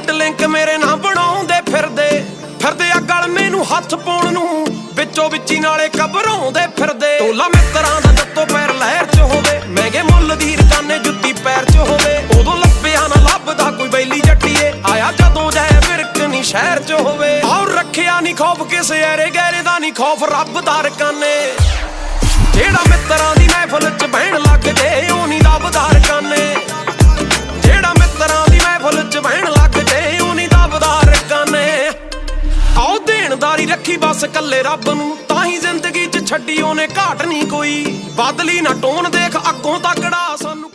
ਉੱਡਦੀ ਲਿੰਕ ਮੇਰੇ ਨਾਲ ਬਣਾਉਂਦੇ ਫਿਰਦੇ। ਫਿਰਦੇ ਆ ਗਲ ਮੈਨੂੰ ਹੱਥ ਪਾਉਣ ਨੂੰ। ਵਿੱਚੋਂ ਵਿੱਚੀ ਨਾਲੇ ਕਬਰਾਉਂਦੇ ਫਿਰਦੇ। ਟੋਲਾ ਮਿੱਤਰਾਂ ਦਾ ਜੱਤੋ ਪੈਰ ਲਹਿਰ ਚ ਹੋਵੇ। ਮਹਿੰਗੇ ਮੁੱਲ ਦੀ ਰਕਾਨੇ ਜੁੱਤੀ ਪੈਰ ਚ ਹੋਵੇ। ਉਦੋਂ ਲੱਭਿਆ ਨਾ ਲੱਭਦਾ ਕੋਈ ਬੈਲੀ ਜੱਟੀਏ। ਆਇਆ ਜਦੋਂ ਜੈ ਵਿਰਕ ਨਹੀਂ ਸ਼ਹਿਰ ਚ ਹੋਵੇ। ਔਰ ਰੱਖਿਆ ਨਹੀਂ ਖੌਫ ਕਿਸੇ ਐਰੇ ਗਹਿਰੇ ਦਾ ਨਹੀਂ ਖੌਫ ਰੱਬ ਦਾ ਰਕਾਨੇ। ਜਿਹੜਾ ਮਿੱਤਰਾਂ ਦੇਣਦਾਰੀ ਬਸ ਕੱਲੇ ਰੱਬ ਨੂੰ ਤਾਂ ਹੀ ਜ਼ਿੰਦਗੀ 'ਚ ਛੱਡੀ ਉਹਨੇ ਘਾਟ ਨਹੀਂ ਕੋਈ। ਬਦਲੀ ਨਾ ਟੋਨ ਦੇਖ, ਅੱਗੋਂ ਤੱਕੜਾ ਸਾਨੂੰ